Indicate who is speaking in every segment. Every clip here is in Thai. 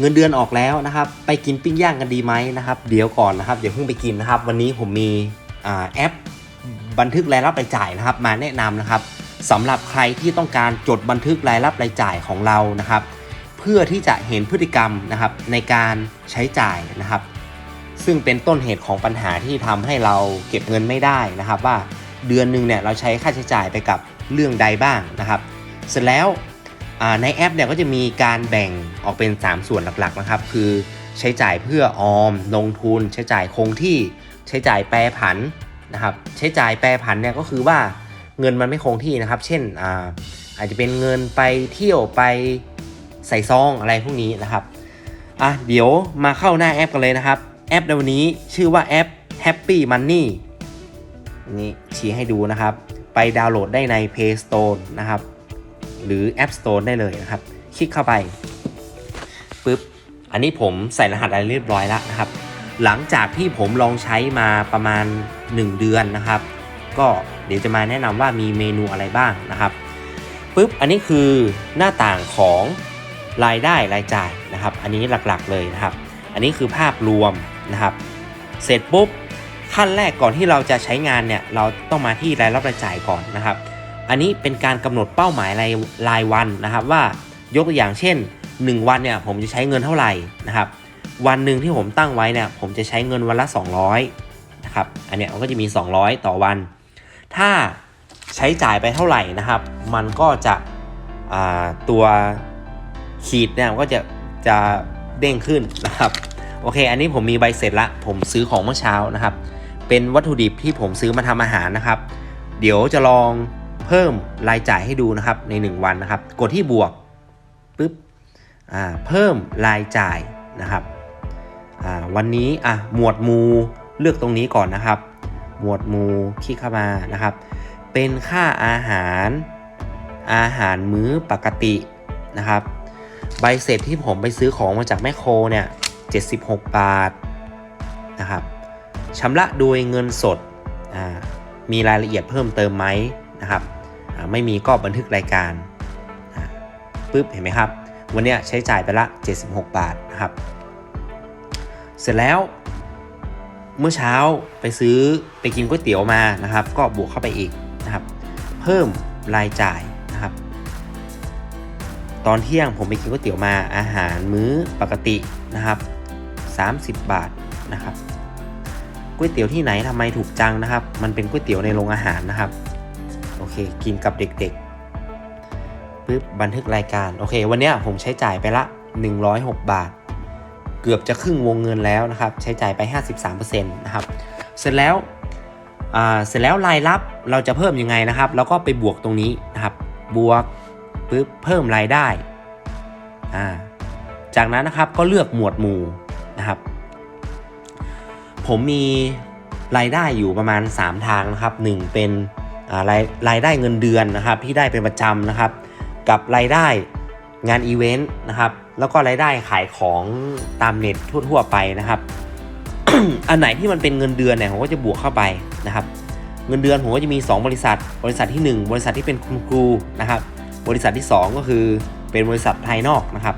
Speaker 1: เงินเดือนออกแล้วนะครับ ไปกินปิ้งย่างกันดีไหมนะครับ เดี๋ยวก่อนนะครับเดี๋ยวเพิ่งไปกินนะครับ วันนี้ผมมีอแอปบันทึกรายรับรายจ่ายนะครับ มาแนะนำนะครับสำหรับใครที่ต้องการจดบันทึกรายรับรายจ่ายของเรานะครับ เพื่อที่จะเห็นพฤติกรรมนะครับในการใช้จ่ายนะครับ ซึ่งเป็นต้นเหตุของปัญหาที่ทำให้เราเก็บเงินไม่ได้นะครับ ว่าเดือนหนึ่งเนี่ยเราใช้ค่าใช้จ่ายไปกับเรื่องใดบ้างนะครับ เสร็จแล้ว ในแอปเนี่ยก็จะมีการแบ่งออกเป็น 3 ส่วนหลักๆนะครับ คือใช้จ่ายเพื่อออม ลงทุน ใช้จ่ายคงที่ใช้จ่ายแปรผันนะครับ ใช้จ่ายแปรผันเนี่ยก็คือว่าเงินมันไม่คงที่นะครับ เช่นอาอาจจะเป็นเงินไปเที่ยวไปใส่ซองอะไรพวกนี้นะครับอะเดี๋ยวมาเข้าหน้าแอปกันเลยนะครับ แอปในวันนี้ชื่อว่าแอป Happy Money นี่ชี้ให้ดูนะครับ ไปดาวน์โหลดได้ใน Play Store นะครับ หรือ App Store ได้เลยนะครับ คลิกเข้าไปปุ๊บอันนี้ผมใส่รหัสอะไรเรียบร้อยแล้วนะครับ หลังจากที่ผมลองใช้มาประมาณ 1 เดือนนะครับ ก็เดี๋ยวจะมาแนะนำว่ามีเมนูอะไรบ้างนะครับปุ๊บอันนี้คือหน้าต่างของรายได้รายจ่ายนะครับ อันนี้หลักๆเลยนะครับ อันนี้คือภาพรวมนะครับ เสร็จปุ๊บขั้นแรกก่อนที่เราจะใช้งานเนี่ยเราต้องมาที่รายรับรายจ่ายก่อนนะครับ อันนี้เป็นการกำหนดเป้าหมายรายรายวันนะครับ ว่ายกตัวอย่างเช่น 1 วันเนี่ยผมจะใช้เงินเท่าไหร่นะครับ วันหนึ่งที่ผมตั้งไว้เนี่ยผมจะใช้เงินวันละ 200นะครับอันเนี้ยมันก็จะมี 200 ต่อวัน ถ้าใช้จ่ายไปเท่าไหร่นะครับ มันก็จะตัวขีดเนี่ยมันก็จะจะเด้งขึ้นนะครับโอเค อันนี้ผมมีใบเสร็จละ ผมซื้อของเมื่อเช้านะครับ เป็นวัตถุดิบที่ผมซื้อมาทำอาหารนะครับ เดี๋ยวจะลอง เพิ่มรายจ่ายให้ดูนะครับใน 1 วันนะครับ กดที่บวกปุ๊บเพิ่มรายจ่ายนะครับวันนี้อะหมวดหมู่เลือกตรงนี้ก่อนนะครับ หมวดหมู่คลิกเข้ามานะครับ เป็นค่าอาหารอาหารมื้อปกตินะครับ ใบเสร็จที่ผมไปซื้อของมาจากแมคโครเนี่ย76 บาทนะครับชำระโดยเงินสดมีรายละเอียดเพิ่มเติมไหมนะครับ ไม่มีก็บันทึกรายการปึ๊บเห็นไหมครับ วันนี้ใช้จ่ายไปละ 76 บาทนะครับ เสร็จแล้ว เมื่อเช้าไปซื้อไปกินก๋วยเตี๋ยวมานะครับ ก็บวกเข้าไปอีกนะครับ เพิ่มรายจ่ายนะครับ ตอนเที่ยงผมไปกินก๋วยเตี๋ยวมาอาหารมื้อปกตินะครับ 30 บาทนะครับก๋วยเตี๋ยวที่ไหนทำไมถูกจังนะครับ มันเป็นก๋วยเตี๋ยวในโรงอาหารนะครับ เค กินกับเด็กๆปึ๊บบันทึกรายการ โอเค วันนี้ผมใช้จ่ายไปละ 106 บาท เกือบจะครึ่งวงเงินแล้วนะครับ ใช้จ่ายไป 53%นะครับ เสร็จแล้วเสร็จแล้วรายรับเราจะเพิ่มยังไงนะครับแล้วก็ไปบวกตรงนี้นะครับ บวกปึ๊บเพิ่มรายได้อ่าจากนั้นนะครับก็เลือกหมวดหมู่นะครับ ผมมีรายได้อยู่ประมาณ 3 ทางนะครับ 1 เป็น รายรายได้เงินเดือนนะครับที่ได้เป็นประจำนะครับ กับรายได้งานอีเวนต์นะครับแล้วก็รายได้ขายของตามเน็ตทั่วๆไปนะครับอันไหนที่มันเป็นเงินเดือนเนี่ยผมก็จะบวกเข้าไปนะครับ เงินเดือนผมก็จะมี 2 บริษัท บริษัทที่ 1 บริษัทที่เป็นคุณครูนะครับ บริษัทที่ 2 ก็คือเป็นบริษัทภายนอกนะครับ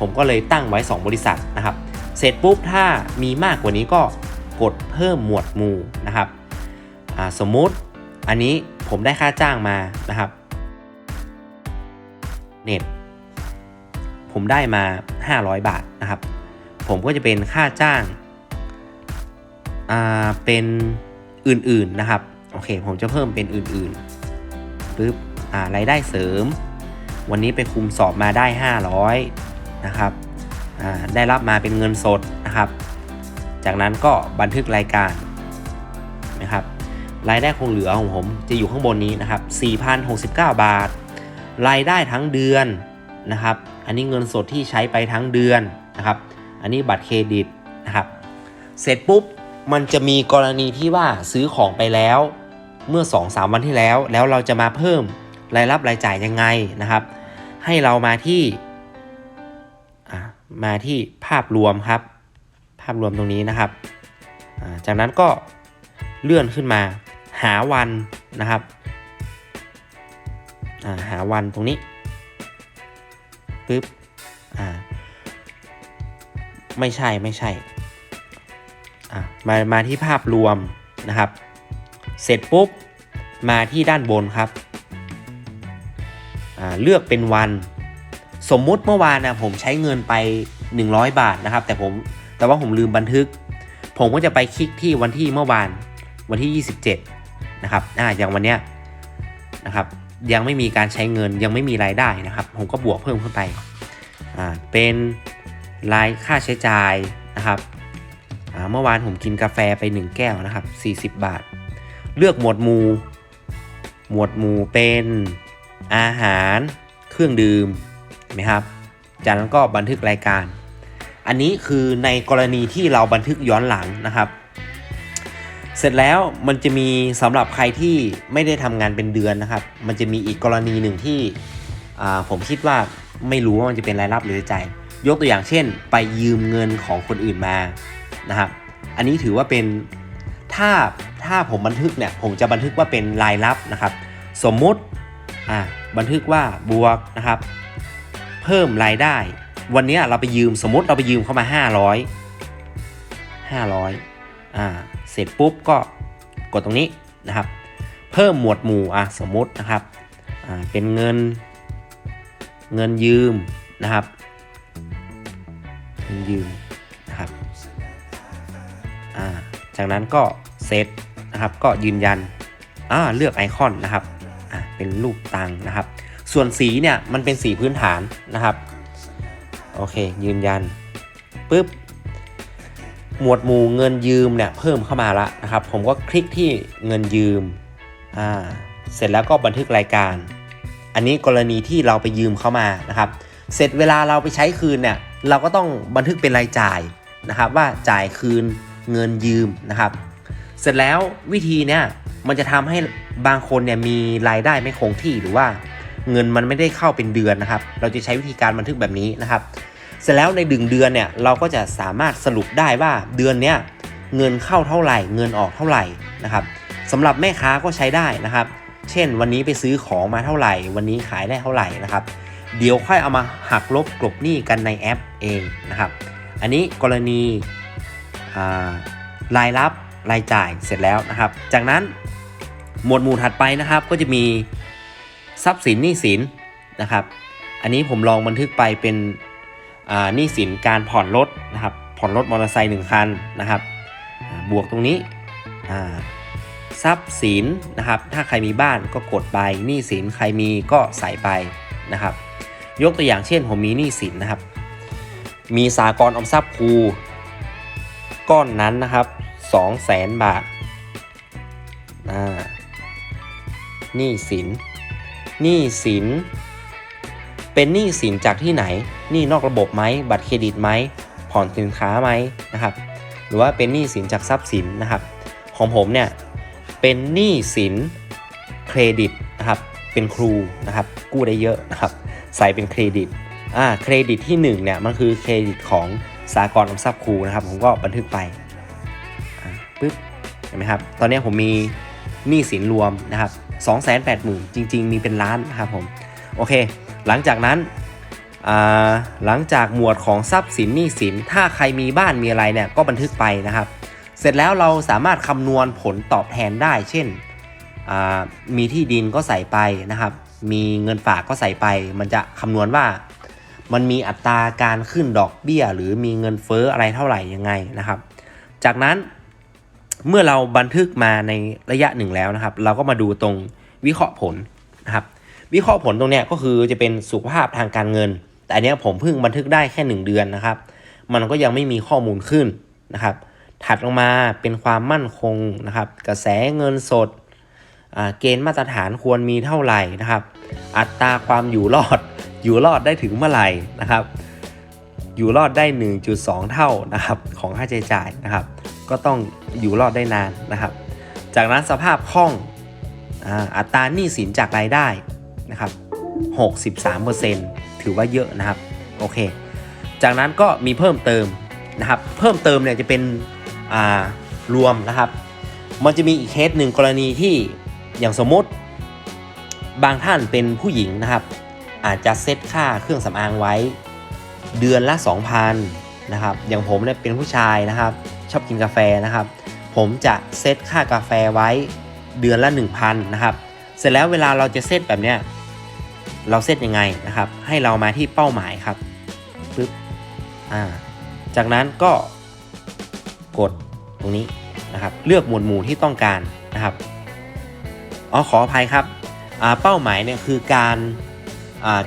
Speaker 1: ผมก็เลยตั้งไว้ 2 บริษัทนะครับ เสร็จปุ๊บถ้ามีมากกว่านี้ก็กดเพิ่มหมวดหมู่นะครับสมมุติ อันนี้ผมได้ค่าจ้างมานะครับเน็ตผมได้มา 500 บาทนะครับ ผมก็จะเป็นค่าจ้างอ่าเป็นอื่นๆนะครับโอเค ผมจะเพิ่มเป็นอื่นๆปึ๊บอ่ารายได้เสริม วันนี้ไปคุมสอบมาได้ 500นะครับอ่าได้รับมาเป็นเงินสดนะครับ จากนั้นก็บันทึกรายการ รายได้คงเหลือของผมจะอยู่ข้างบนนี้นะครับ 4,069 บาท รายได้ทั้งเดือนนะครับ อันนี้เงินสดที่ใช้ไปทั้งเดือนนะครับ อันนี้บัตรเครดิตนะครับ เสร็จปุ๊บมันจะมีกรณีที่ว่าซื้อของไปแล้ว เมื่อ 2-3 วันที่แล้ว แล้วเราจะมาเพิ่มรายรับรายจ่ายยังไงนะครับ ให้เรามาที่อ่ามาที่ภาพรวมครับ ภาพรวมตรงนี้นะครับ จากนั้นก็เลื่อนขึ้นมา หาวันนะครับอ่าหาวันตรงนี้ปึ๊บอ่าไม่ใช่ไม่ใช่อะมามาที่ภาพรวมนะครับ เสร็จปุ๊บมาที่ด้านบนครับอ่าเลือกเป็นวัน สมมุติเมื่อวานนะผมใช้เงินไป 100 บาทนะครับ แต่ผมแต่ว่าผมลืมบันทึก ผมก็จะไปคลิกที่วันที่เมื่อวานวันที่ 27 นะครับอ่าอย่างวันเนี้ยนะครับยังไม่มีการใช้เงินยังไม่มีรายได้นะครับ ผมก็บวกเพิ่มขึ้นไปอ่าเป็นรายค่าใช้จ่ายนะครับอ่าเมื่อวานผมกินกาแฟไป 1 แก้วนะครับ 40 บาท เลือกหมวดหมู่ หมวดหมู่เป็นอาหารเครื่องดื่มไหมครับจากนั้นก็บันทึกรายการ อันนี้คือในกรณีที่เราบันทึกย้อนหลังนะครับ เสร็จแล้วมันจะมีสำหรับใครที่ไม่ได้ทำงานเป็นเดือนนะครับ มันจะมีอีกกรณีหนึ่งที่ผมคิดว่าไม่รู้ว่ามันจะเป็นรายรับหรือรายจ่ายยกตัวอย่างเช่น ไปยืมเงินของคนอื่นมานะครับ อันนี้ถือว่าเป็นถ้าถ้าผมบันทึกเนี่ยผมจะบันทึกว่าเป็นรายรับนะครับ สมมุติอ่าบันทึกว่าบวกนะครับ เพิ่มรายได้ วันนี้เราไปยืมสมมติเราไปยืมเข้ามา 500 500อ่า เสร็จปุ๊บก็กดตรงนี้นะครับ เพิ่มหมวดหมู่อะสมมตินะครับเป็นเงินเงินยืมนะครับเงินยืมนะครับาจากนั้นก็เซตนะครับก็ยืนยันอ่าเลือกไอคอนนะครับอ่าเป็นรูปตังค์นะครับ ส่วนสีเนี่ยมันเป็นสีพื้นฐานนะครับโอเคยืนยันปุ๊บ หมวดหมู่เงินยืมเนี่ยเพิ่มเข้ามาละนะครับ ผมก็คลิกที่เงินยืมอ่าเสร็จแล้วก็บันทึกรายการ อันนี้กรณีที่เราไปยืมเข้ามานะครับ เสร็จเวลาเราไปใช้คืนเนี่ยเราก็ต้องบันทึกเป็นรายจ่ายนะครับ ว่าจ่ายคืนเงินยืมนะครับ เสร็จแล้ววิธีเนี่ยมันจะทำให้บางคนเนี่ยมีรายได้ไม่คงที่หรือว่า เงินมันไม่ได้เข้าเป็นเดือนนะครับ เราจะใช้วิธีการบันทึกแบบนี้นะครับ เสร็จแล้วในดึงเดือนเนี่ยเราก็จะสามารถสรุปได้ว่าเดือนเนี้ยเงินเข้าเท่าไหร่ เงินออกเท่าไหร่นะครับสำหรับแม่ค้าก็ใช้ได้นะครับ เช่นวันนี้ไปซื้อของมาเท่าไหร่ วันนี้ขายได้เท่าไหร่นะครับ เดี๋ยวค่อยเอามาหักลบกลบหนี้กันในแอปเองนะครับ อันนี้กรณีรายรับรายจ่ายเสร็จแล้วนะครับ จากนั้นหมวดหมู่ถัดไปนะครับก็จะมีทรัพย์สินหนี้สินนะครับ อันนี้ผมลองบันทึกไปเป็น หนี้สินการผ่อนรถนะครับ ผ่อนรถมอเตอร์ไซค์หนึ่งคันนะครับ บวกตรงนี้ทรัพย์สินนะครับ ถ้าใครมีบ้านก็กดไปหนี้สินใครมีก็ใส่ไปนะครับ ยกตัวอย่างเช่นผมมีหนี้สินนะครับ มีสากลออมทรัพย์ครูก้อนนั้นนะครับ2 0 0แสนบาทหนี้สินหนี้สิน เป็นหนี้สินจากที่ไหนหนี้นอกระบบไหมบัตรเครดิตไหมผ่อนสินค้าไหมนะครับ หรือว่าเป็นหนี้สินจากทรัพย์สินนะครับ ของผมเนี่ยเป็นหนี้สินเครดิตนะครับเป็นครูนะครับกู้ได้เยอะนะครับ ใส่เป็นเครดิตอ่าเครดิตที่1เนี่ยมันคือเครดิตของสากลอมทรัพย์ครูนะครับ ผมก็บันทึกไปปึ๊บเห็นไหมครับ ตอนนี้ผมมีหนี้สินรวมนะครับ280,000จริง ๆ มีเป็นล้านนะครับผม โอเค หลังจากนั้นหลังจากหมวดของทรัพย์สินหนี้สิน ถ้าใครมีบ้านมีอะไรเนี่ยก็บันทึกไปนะครับ เสร็จแล้วเราสามารถคำนวณผลตอบแทนได้ เช่นมีที่ดินก็ใส่ไปนะครับ มีเงินฝากก็ใส่ไป มันจะคำนวณว่ามันมีอัตราการขึ้นดอกเบี้ย หรือมีเงินเฟ้ออะไรเท่าไหร่ยังไงนะครับ จากนั้นเมื่อเราบันทึกมาในระยะหนึ่งแล้วนะครับ เราก็มาดูตรงวิเคราะห์ผลนะครับ วิเคราะห์ผลตรงเนี้ยก็คือจะเป็นสุขภาพทางการเงิน แต่อันเนี้ยผมเพิ่งบันทึกได้แค่ 1 เดือนนะครับ มันก็ยังไม่มีข้อมูลขึ้นนะครับ ถัดลงมาเป็นความมั่นคงนะครับ กระแสเงินสด เกณฑ์มาตรฐานควรมีเท่าไหร่นะครับ อัตราความอยู่รอด อยู่รอดได้ถึงเมื่อไหร่นะครับ อยู่รอดได้ 1.2 เท่านะครับของค่าใช้จ่ายนะครับ ก็ต้องอยู่รอดได้นานนะครับ จากนั้นสภาพคล่องอัตราหนี้สินจากรายได้ นะครับ63%ถือว่าเยอะนะครับโอเค จากนั้นก็มีเพิ่มเติมนะครับ เพิ่มเติมเนี่ยจะเป็นรวมนะครับ มันจะมีอีกเคสหนึ่งกรณีที่อย่างสมมติบางท่านเป็นผู้หญิงนะครับ อาจจะเซตค่าเครื่องสำอางไว้ เดือนละ 2,000นะครับ อย่างผมเนี่ยเป็นผู้ชายนะครับ ชอบกินกาแฟนะครับ ผมจะเซตค่ากาแฟไว้เดือนละ 1,000นะครับ เสร็จแล้วเวลาเราจะเซตแบบเนี้ย เราเซตยังไงนะครับ ให้เรามาที่เป้าหมายครับปึ๊บอ่าจากนั้นก็กดตรงนี้นะครับ เลือกหมวดหมู่ที่ต้องการนะครับอ๋อขออภัยครับเป้าหมายเนี่ยคือการ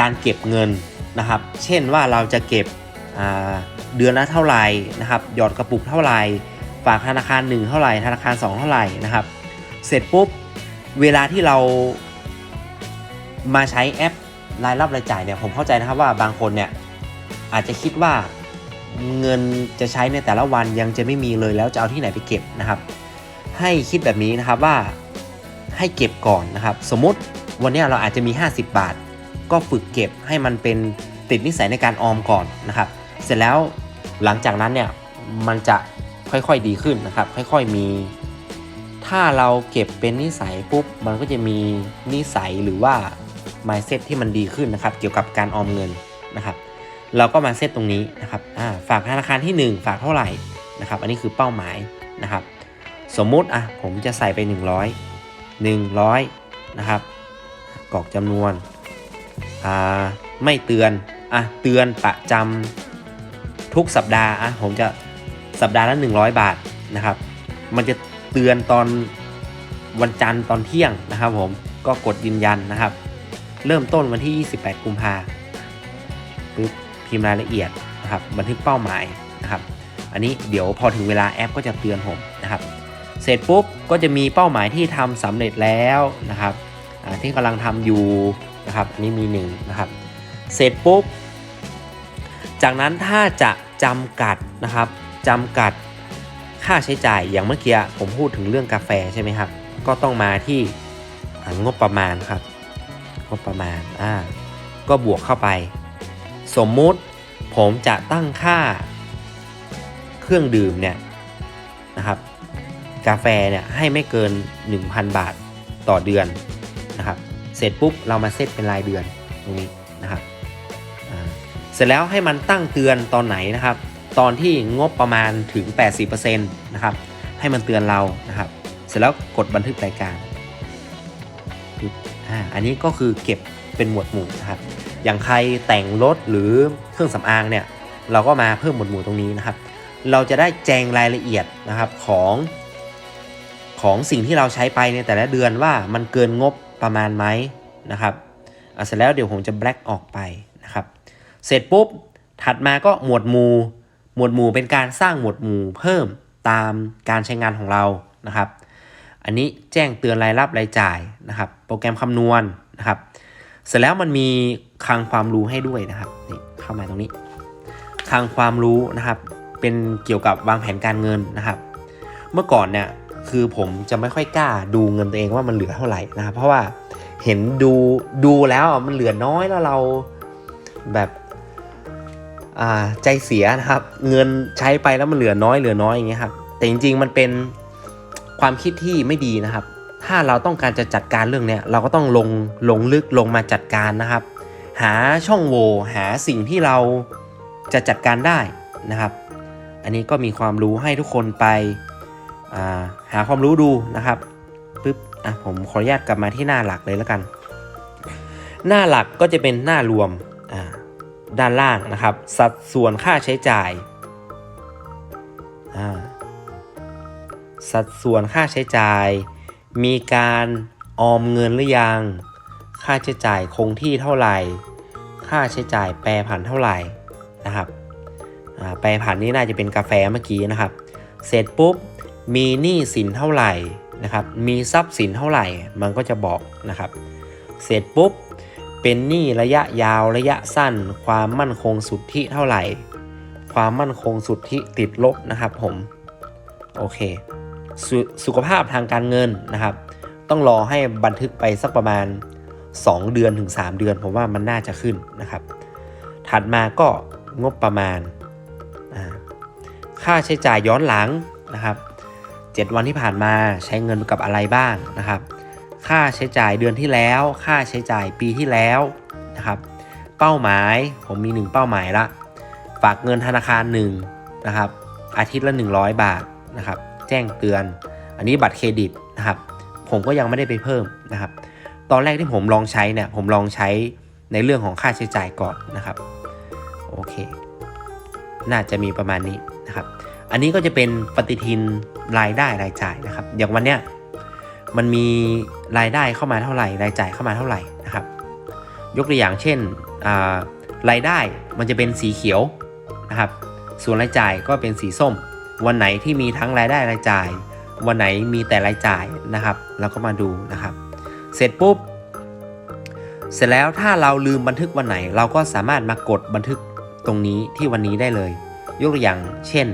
Speaker 1: การเก็บเงินนะครับ เช่นว่าเราจะเก็บเดือนละเท่าไหร่นะครับ หยอดกระปุกเท่าไหร่ ฝากธนาคาร 1 เท่าไหร่ ธนาคาร 2 เท่าไหร่นะครับ เสร็จปุ๊บ เวลาที่เรา มาใช้แอปรายรับรายจ่ายเนี่ยผมเข้าใจนะครับว่าบางคนเนี่ยอาจจะคิดว่าเงินจะใช้ในแต่ละวันยังจะไม่มีเลยแล้วจะเอาที่ไหนไปเก็บนะครับ ให้คิดแบบนี้นะครับว่าให้เก็บก่อนนะครับ สมมติวันเนี้ยเราอาจจะมี 50 บาท ก็ฝึกเก็บให้มันเป็นติดนิสัยในการออมก่อนนะครับ เสร็จแล้วหลังจากนั้นเนี่ยมันจะค่อยๆดีขึ้นนะครับ ค่อยๆมี ถ้าเราเก็บเป็นนิสัยปุ๊บมันก็จะมีนิสัยหรือว่า mindset ที่มันดีขึ้นนะครับ เกี่ยวกับการออมเงินนะครับ เราก็มาเซตตรงนี้นะครับฝากธนาคารที่ 1 ฝากเท่าไหร่นะครับ อันนี้คือเป้าหมายนะครับ สมมุติอะผมจะใส่ไป 100 100นะครับกรอกจำนวนอ่าไม่เตือนอะเตือนประจำทุกสัปดาห์อะผมจะสัปดาห์ละ 100 บาทนะครับ มันจะเตือนตอนวันจันทร์ตอนเที่ยงนะครับผมก็กดยืนยันนะครับ เริ่มต้นวันที่ 28 กุมภาปึ๊บพิมพ์รายละเอียดนะครับบันทึกเป้าหมายนะครับ อันนี้เดี๋ยวพอถึงเวลาแอปก็จะเตือนผมนะครับ เสร็จปุ๊บก็จะมีเป้าหมายที่ทำสำเร็จแล้วนะครับที่กำลังทำอยู่นะครับ อันนี้มี1นงนะครับ เสร็จปุ๊บจากนั้นถ้าจะจำกัดนะครับจำกัดค่าใช้จ่ายอย่างเมื่อกี้ผมพูดถึงเรื่องกาแฟใช่ไหมครับ ก็ต้องมาที่งบประมาณครับ งบประมาณอ่าก็บวกเข้าไป สมมุติผมจะตั้งค่าเครื่องดื่มเนี่ยนะครับกาแฟเนี่ยให้ไม่เกิน 1,000 บาทต่อเดือนนะครับเสร็จปุ๊บเรามาเซตเป็นรายเดือนตรงนี้นะครับเสร็จแล้วให้มันตั้งเตือนตอนไหนนะครับ ตอนที่งบประมาณถึง 80%นะครับให้มันเตือนเรานะครับ เสร็จแล้วกดบันทึกรายการ อ่าอันนี้ก็คือเก็บเป็นหมวดหมู่นะครับอย่างใครแต่งรถหรือเครื่องสำอางเนี่ยเราก็มาเพิ่มหมวดหมู่ตรงนี้นะครับ เราจะได้แจงรายละเอียดนะครับของของสิ่งที่เราใช้ไปในแต่ละเดือนว่ามันเกินงบประมาณไหมนะครับอะเสร็จแล้วเดี๋ยวผมจะแบล็กออกไปนะครับ เสร็จปุ๊บถัดมาก็หมวดหมู่ หมวดหมู่เป็นการสร้างหมวดหมู่เพิ่มตามการใช้งานของเรานะครับ อันนี้แจ้งเตือนรายรับรายจ่ายนะครับ โปรแกรมคำนวณนะครับ เสร็จแล้วมันมีคลังความรู้ให้ด้วยนะครับนี่เข้ามาตรงนี้คลังความรู้นะครับ เป็นเกี่ยวกับวางแผนการเงินนะครับ เมื่อก่อนเนี่ยคือผมจะไม่ค่อยกล้าดูเงินตัวเองว่ามันเหลือเท่าไหร่นะครับ เพราะว่าเห็นดูดูแล้วมันเหลือน้อยแล้วเราแบบอ่าใจเสียนะครับ เงินใช้ไปแล้วมันเหลือน้อยเหลือน้อยอย่างเงี้ยครับแต่จริงๆมันเป็น ความคิดที่ไม่ดีนะครับ ถ้าเราต้องการจะจัดการเรื่องเนี้ยเราก็ต้องลงลงลึกลงมาจัดการนะครับ หาช่องโหว่หาสิ่งที่เราจะจัดการได้นะครับ อันนี้ก็มีความรู้ให้ทุกคนไปาหาความรู้ดูนะครับปึ๊บอะผมขออนุญาตกลับมาที่หน้าหลักเลยแล้วกัน หน้าหลักก็จะเป็นหน้ารวมอ่าด้านล่างนะครับ สัดส่วนค่าใช้จ่ายอ่า สัดส่วนค่าใช้จ่าย มีการออมเงินหรือยัง ค่าใช้จ่ายคงที่เท่าไหร่ ค่าใช้จ่ายแปรผันเท่าไหร่นะครับ แปรผันนี่น่าจะเป็นกาแฟเมื่อกี้นะครับ เสร็จปุ๊บมีหนี้สินเท่าไหร่นะครับ มีทรัพย์สินเท่าไหร่ มันก็จะบอกนะครับ เสร็จปุ๊บเป็นหนี้ระยะยาวระยะสั้น ความมั่นคงสุทธิเท่าไหร่ ความมั่นคงสุทธิติดลบนะครับผม โอเค สสุขภาพทางการเงินนะครับ ต้องรอให้บันทึกไปสักประมาณ 2 เดือนถึง 3 เดือน ผมว่ามันน่าจะขึ้นนะครับ ถัดมาก็งบประมาณ ค่าใช้จ่ายย้อนหลังนะครับ 7 วันที่ผ่านมาใช้เงินกับอะไรบ้างนะครับ ค่าใช้จ่ายเดือนที่แล้ว ค่าใช้จ่ายปีที่แล้วนะครับ เป้าหมายผมมี 1 เป้าหมายละ ฝากเงินธนาคารหนึ่งนะครับอาทิตย์ละ 100 บาทนะครับ แจ้งเตือน อันนี้บัตรเครดิตนะครับ ผมก็ยังไม่ได้ไปเพิ่มนะครับ ตอนแรกที่ผมลองใช้เนี่ยผมลองใช้ในเรื่องของค่าใช้จ่ายก่อนนะครับโอเค น่าจะมีประมาณนี้นะครับ อันนี้ก็จะเป็นปฏิทินรายได้รายจ่ายนะครับ อย่างวันเนี้ยมันมีรายได้เข้ามาเท่าไหร่ รายจ่ายเข้ามาเท่าไหร่นะครับ ยกตัวอย่างเช่นรายได้มันจะเป็นสีเขียวนะครับ ส่วนรายจ่ายก็เป็นสีส้ม วันไหนที่มีทั้งรายได้รายจ่าย วันไหนมีแต่รายจ่ายนะครับ เราก็มาดูนะครับ เสร็จปุ๊บ เสร็จแล้วถ้าเราลืมบันทึกวันไหน เราก็สามารถมากดบันทึกตรงนี้ที่วันนี้ได้เลย ยกตัวอย่าง เช่น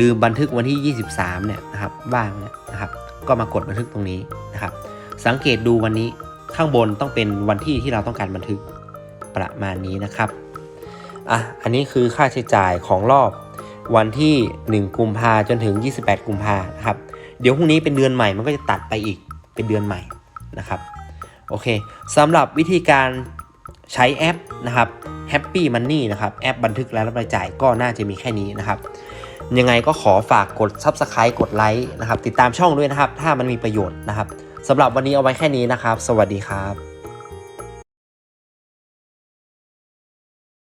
Speaker 1: ลืมบันทึกวันที่ 23 เนี่ยนะครับว่างเนี่ยนะครับ ก็มากดบันทึกตรงนี้นะครับ สังเกตดูวันนี้ข้างบนต้องเป็นวันที่ที่เราต้องการบันทึกประมาณนี้นะครับอะอันนี้คือค่าใช้จ่ายของรอบ วันที่ 1 กุมภาจนถึง 28 กุมภานะครับ เดี๋ยวพรุ่งนี้เป็นเดือนใหม่มันก็จะตัดไปอีกเป็นเดือนใหม่นะครับโอเคสำหรับวิธีการใช้แอปนะครับ Happy Money นะครับแอปบันทึกรายรับรายจ่ายก็น่าจะมีแค่นี้นะครับ ยังไงก็ขอฝากกด Subscribe กดไลค์นะครับ ติดตามช่องด้วยนะครับ ถ้ามันมีประโยชน์นะครับสำหรับวันนี้เอาไว้แค่นี้นะครับ สวัสดีครับ